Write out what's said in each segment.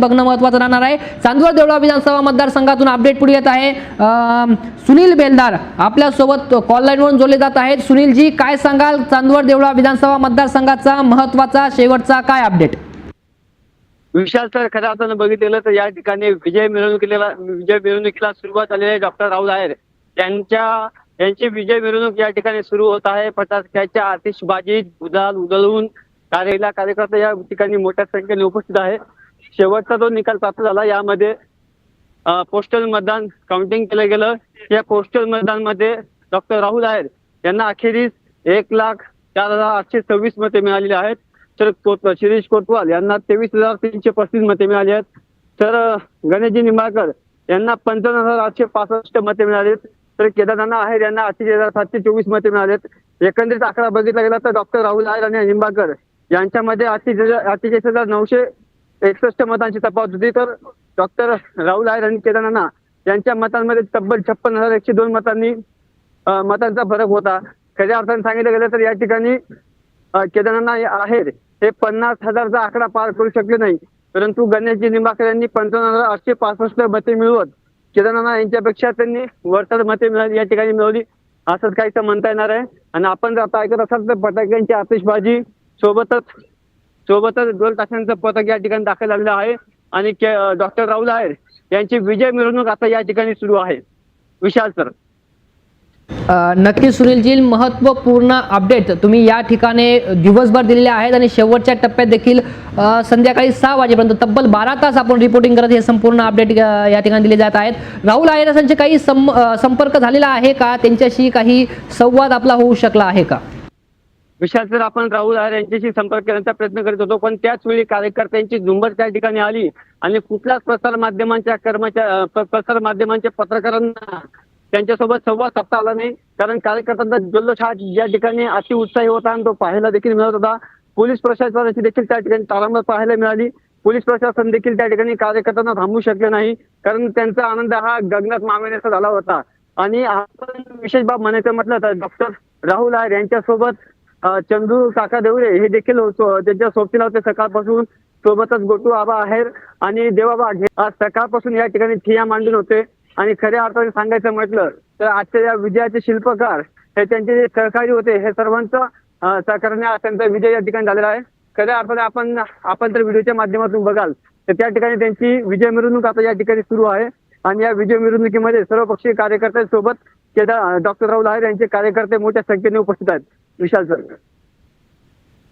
बघणं महत्वाचं राहणार आहे. चांदवड देवळा विधानसभा मतदारसंघातून अपडेट पुढे येत आहे. सुनील बेलदार आपल्यासोबत कॉल लाईनवरून जोडले जात आहेत. सुनीलजी काय सांगाल? चांदवड देवळा विधानसभा मतदारसंघाचा महत्त्वाचा शेवटचा काय अपडेट विशाल सर खऱ्या अर्थानं बघितलेलं तर या ठिकाणी विजय मिरवणुकीला विजय मिरवणुकीला सुरुवात झालेली आहे डॉक्टर राहुल आहेर. त्यांच्या यांची विजय मिरवणूक या ठिकाणी सुरू होत आहे. फटाक्याच्या आतिषबाजीत उदाल उधळून कार्यला कार्यकर्ते या ठिकाणी मोठ्या संख्येने उपस्थित आहे. शेवटचा जो निकाल प्राप्त झाला यामध्ये पोस्टल मतदान काउंटिंग केलं गेलं. या पोस्टल मतदानमध्ये डॉक्टर राहुल आहेर यांना अखेरीस एक लाख चार हजार आठशे सव्वीस मते मिळालेली आहेत. तर शिरीष कोतवाल यांना तेवीस हजार तीनशे पस्तीस मते मिळाली आहेत. तर गणेशजी निंबाळकर यांना पंचावन्न हजार आठशे पासष्ट मते मिळाली तर केदारनाथ आहेर यांना अठ्ठेचाळीस हजार सातशे चोवीस मते मिळाले आहेत. एकंदरीत आकडा बघितला गेला तर डॉक्टर राहुल आहेर आणि निंबाळकर यांच्यामध्ये अठ्ठेचाळीस अठ्ठेचाळीस हजार नऊशे एकसष्ट मतांची तपास होती. तर डॉक्टर राहुल आहेर आणि केदारनाथ यांच्या मतांमध्ये तब्बल छप्पन हजार एकशे दोन मतांनी मतांचा फरक होता. खऱ्या अर्थाने सांगितलं गेलं तर या ठिकाणी केदारनाना आहेर हे पन्नास हजारचा आकडा पार करू शकले नाही. परंतु गणेशजी निंबाळकर यांनी पंचावन्न हजार आठशे पासष्ट मते मिळवत केदारनाथ यांच्यापेक्षा त्यांनी वरचढ मते मिळाली या ठिकाणी मिळवली. असंच काहीसं म्हणता येणार आहे. आणि आपण जर आता ऐकत असाल तर फटाक्यांची आतिषबाजी सोबतच सोबतच दोन तासांचं पथक या ठिकाणी दाखल झालेलं आहे. आणि डॉक्टर राहुल आहेर यांची विजय मिरवणूक आता या ठिकाणी सुरू आहे. विशाल सर. नक्की सुनीलजी महत्त्वपूर्ण अपडेट तुम्ही या ठिकाणी दिवसभर दिलेले आहेत आणि शेवटच्या टप्प्यात देखील संध्याकाळी सहा वाजेपर्यंत तब्बल बारा तास आपण रिपोर्टिंग करत हे संपूर्ण अपडेट या ठिकाणी दिले जात आहेत. राहुल आयरसांचे काही संपर्क झालेला आहे का? त्यांच्याशी काही संवाद आपला होऊ शकला आहे का? विशाल सर आपण राहुल आहेर यांच्याशी संपर्क करण्याचा प्रयत्न करीत होतो पण त्याच वेळी कार्यकर्त्यांची झुंबड त्या ठिकाणी आली आणि कुठल्याच प्रसार माध्यमांच्या कर्मचारी प्रसार माध्यमांच्या पत्रकारांना त्यांच्यासोबत संवाद साधता आला नाही. कारण कार्यकर्त्यांचा जल्लोष हा ठिकाणी ठिकाणी अतिउत्साही होता आणि तो पाहायला देखील मिळत होता. पोलीस प्रशासनाची देखील त्या ठिकाणी तारांबळ पाहायला मिळाली. पोलीस प्रशासन देखील त्या ठिकाणी कार्यकर्त्यांना थांबू शकले नाही कारण त्यांचा आनंद हा गगनात मावेनासा झाला होता. आणि आपण विशेष बाब म्हणायचं म्हटलं तर डॉक्टर राहुल आहेर यांच्यासोबत चंदू काका देवरे हे देखील त्यांच्या सोबतीला होते सकाळपासून सोबतच गोटू आबा आहेर आणि देवाबा हे आज सकाळपासून या ठिकाणी ठिया मांडून होते. आणि खऱ्या अर्थाने सांगायचं म्हटलं तर आजच्या या विजयाचे शिल्पकार हे त्यांचे जे सहकारी होते हे सर्वांचं सहकार्याने त्यांचा विजय या ठिकाणी झालेला आहे. खऱ्या अर्थाने आपण आपण तर व्हिडिओच्या माध्यमातून बघाल तर त्या ठिकाणी त्यांची विजय मिरवणूक आता या ठिकाणी सुरू आहे. आणि या विजय मिरवणुकीमध्ये सर्व पक्षीय कार्यकर्त्यांसोबत केदार डॉक्टर राहुल आहेर यांचे कार्यकर्ते मोठ्या संख्येने उपस्थित आहेत. विशाल सर.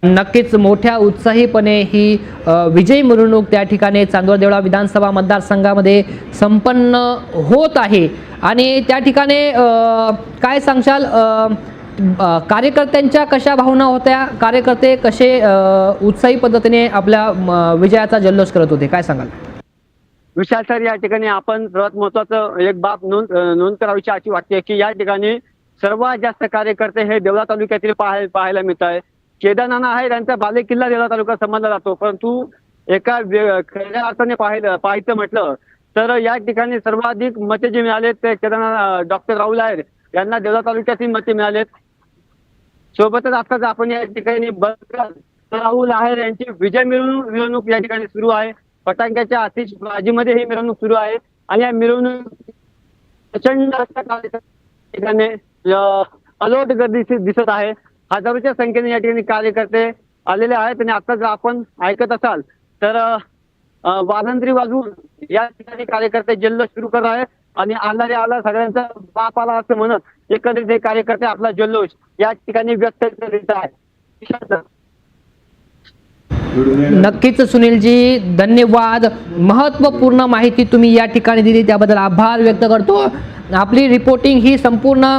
नक्कीच मोठ्या उत्साहीपणे ही विजयी मिरवणूक त्या ठिकाणी चांदोरदेवळा विधानसभा मतदारसंघामध्ये संपन्न होत आहे. आणि त्या ठिकाणी काय सांगशाल कार्यकर्त्यांच्या कशा भावना होत्या? कार्यकर्ते कसे उत्साही पद्धतीने आपल्या विजयाचा जल्लोष करत होते? काय सांगाल? विशाल सर या ठिकाणी आपण सर्वात महत्वाचं एक बाब नोंद नोंद करावीची अशी वाटते की या ठिकाणी सर्वात जास्त कार्यकर्ते हे देवळा तालुक्यातील पाहाय पाहायला मिळत आहे. केदारनाना आहे त्यांचा बालेकिल्ला देवळा तालुका समजला जातो. परंतु एका खऱ्या अर्थाने पाहिलं पाहायचं म्हटलं तर या ठिकाणी सर्वाधिक मते जे मिळाले ते केदारनाथ डॉक्टर राहुल आहेर यांना देवळा तालुक्यातील मते मिळालेत. सोबतच आताच आपण या ठिकाणी बघाल राहुल आहेर यांची विजय मिरवणूक मिरवणूक या ठिकाणी सुरू आहे. फटाक्याच्या आतिषबाजीमध्ये ही मिरवणूक सुरू आहे. आणि या मिरवणूक प्रचंड ठिकाणी अलोट गर्दी दिसत आहे. हजारोच्या संख्येने या ठिकाणी कार्यकर्ते आलेले आहेत आणि आता जर आपण ऐकत असाल तर वाजंत्री वाजवून या ठिकाणी कार्यकर्ते जल्लोष सुरू करत आहे आणि आला रे आला सगळ्यांचा बाप आला असं म्हणत एकंदरीत हे कार्यकर्ते आपला जल्लोष या ठिकाणी व्यक्त करीत आहे नक्कीच सुनीलजी धन्यवाद. महत्त्वपूर्ण माहिती तुम्ही या ठिकाणी दिली त्याबद्दल आभार व्यक्त करतो. आपली रिपोर्टिंग ही संपूर्ण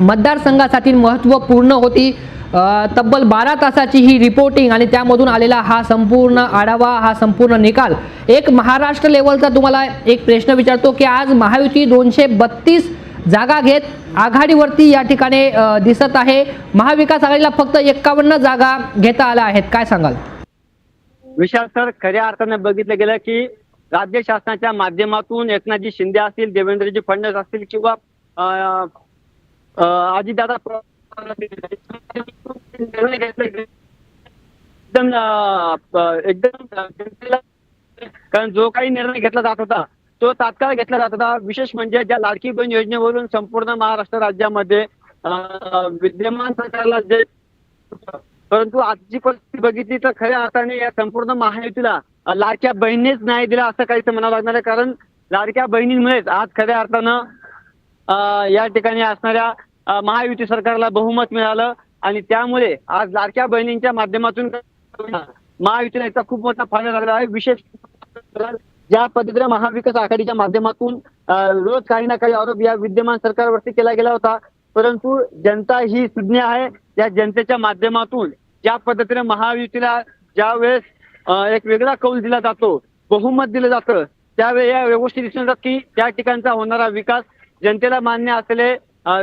मतदारसंघासाठी महत्त्वपूर्ण होती. तब्बल बारा तासाची ही रिपोर्टिंग आणि त्यामधून आलेला हा संपूर्ण आढावा हा संपूर्ण निकाल. एक महाराष्ट्र लेवलचा तुम्हाला एक प्रश्न विचारतो की आज महायुती दोनशे बत्तीस जागा घेत आघाडीवरती या ठिकाणी दिसत आहे. महाविकास आघाडीला फक्त एक्कावन्न जागा घेता आल्या आहेत. काय सांगाल? विशाल सर खऱ्या अर्थाने बघितलं गेलं की राज्य शासनाच्या माध्यमातून एकनाथजी शिंदे असतील देवेंद्रजी फडणवीस असतील किंवा अं, अजितदादा निर्णय एकदम एकदम कारण जो काही निर्णय घेतला जात होता तो तात्काळ घेतला जात होता. विशेष म्हणजे ज्या लाडकी बहीण योजनेवरून संपूर्ण महाराष्ट्र राज्यामध्ये विद्यमान सरकारला जे परंतु आजची परिस्थिती बघितली तर खऱ्या अर्थाने या संपूर्ण महायुतीला लाडक्या बहिणीच नाही दिला असं काहीच म्हणावं लागणार आहे. कारण लाडक्या बहिणींमुळेच आज खऱ्या अर्थानं या ठिकाणी असणाऱ्या महायुती सरकारला बहुमत मिळालं आणि त्यामुळे आज लाडक्या बहिणींच्या माध्यमातून महायुतीला याचा खूप मोठा फायदा झालेला आहे. विशेष ज्या पद्धतीने महाविकास आघाडीच्या माध्यमातून रोज काही ना काही आरोप या विद्यमान सरकारवरती केला गेला होता. परंतु जनता ही सुज्ञ आहे. त्या जनतेच्या माध्यमातून ज्या पद्धतीने महायुतीला ज्या वेळेस एक वेगळा कौल दिला जातो बहुमत दिलं जातं त्यावेळी या गोष्टी दिसून येतात की त्या ठिकाणचा होणारा विकास जनतेला मान्य असलेले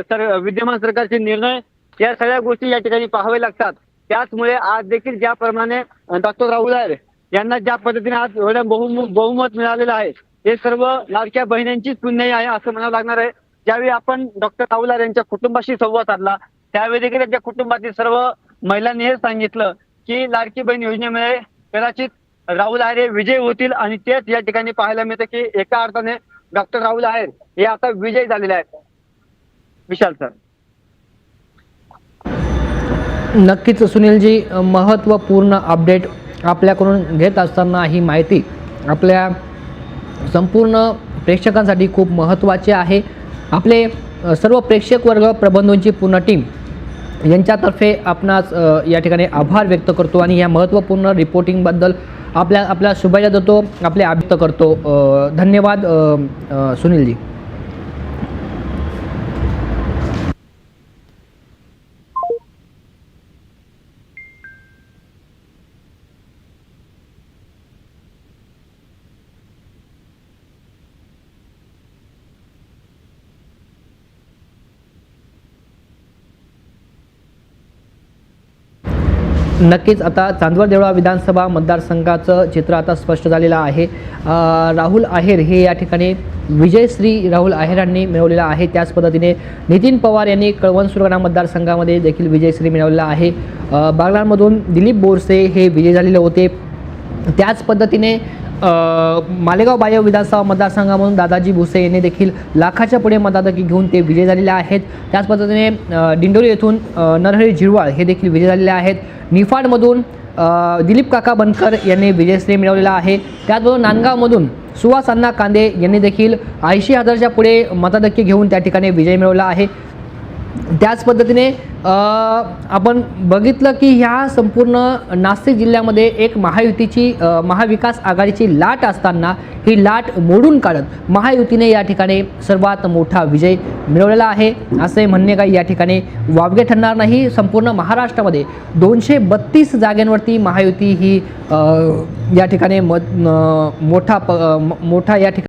सर विद्यमान सरकारचे निर्णय या सगळ्या गोष्टी या ठिकाणी पाहावे लागतात. त्याचमुळे आज देखील ज्याप्रमाणे डॉक्टर राहुल आहेर यांना ज्या पद्धतीने आज एवढ्या बहुमत बहुमत मिळालेलं आहे हे सर्व लाडक्या बहिणींचीच पुण्याई आहे असं म्हणावं लागणार आहे. ज्यावेळी आपण डॉक्टर राहुल आहेर यांच्या कुटुंबाशी संवाद साधला त्यावेळी देखील त्यांच्या कुटुंबातील सर्व महिलांनी हे सांगितलं की लाडकी बहीण योजनेमुळे कदाचित राहुल आहेर हे विजय होतील आणि तेच या ठिकाणी पाहायला मिळतं की एका अर्थाने डॉक्टर राहुल आहेर हे आता विजय झालेले आहेत. विशाल सर. नक्कीच सुनीलजी महत्त्वपूर्ण अपडेट आपल्याकडून घेत असताना ही माहिती आपल्या संपूर्ण प्रेक्षकांसाठी खूप महत्त्वाची आहे. आपले सर्व प्रेक्षक वर्ग प्रबंधोंची पूर्ण टीम यांच्यातर्फे आपणास या ठिकाणी आभार व्यक्त करतो आणि या महत्त्वपूर्ण रिपोर्टिंगबद्दल आपल्या आपल्या शुभेच्छा देतो आपले अभिक्त करतो. धन्यवाद सुनीलजी. नक्कीच आता चांदवड देवळा विधानसभा मतदारसंघाचं चित्र आता स्पष्ट झालेलं आहे. राहुल आहेर हे या ठिकाणी विजयश्री राहुल आहेरांनी मिळवलेला आहे. त्याच पद्धतीने नितीन पवार यांनी कळवण सुरगाणा मतदारसंघामध्ये देखील विजयश्री मिळवलेला आहे. बागलांमधून दिलीप बोरसे हे विजय झालेले होते. त्याच पद्धतीने मालेगाव बाह्य विधानसभा मतदारसंघामधून दादाजी भुसे यांनी देखील लाखाच्या पुढे मताधिकी घेऊन ते विजय झालेले आहेत. त्याच पद्धतीने अ, दिंडोरी येथून नरहरी झिरवाळ हे देखील विजय झालेले आहेत. निफाडमधून दिलीप काका बनकर यांनी विजयश्री मिळवलेला आहे. त्याचबरोबर नांदगावमधून सुहास अण्णा कांदे यांनी देखील ऐंशी हजारच्या पुढे मताधिक्य घेऊन त्या ठिकाणी विजय मिळवला आहे. त्याच पद्धतीने आपण बघितलं की ह्या संपूर्ण नाशिक जिल्ह्यामध्ये एक महायुतीची महाविकास आघाडीची लाट असताना ही लाट मोडून काढत महायुतीने या ठिकाणी सर्वात मोठा विजय मिळवलेला आहे. असे म्हणणे काही या ठिकाणी वावगे ठरणार नाही. संपूर्ण महाराष्ट्रामध्ये दोनशे बत्तीस जागांवरती महायुती ही या ठिकाणी मत मोठा प- मोठा या ठिकाणी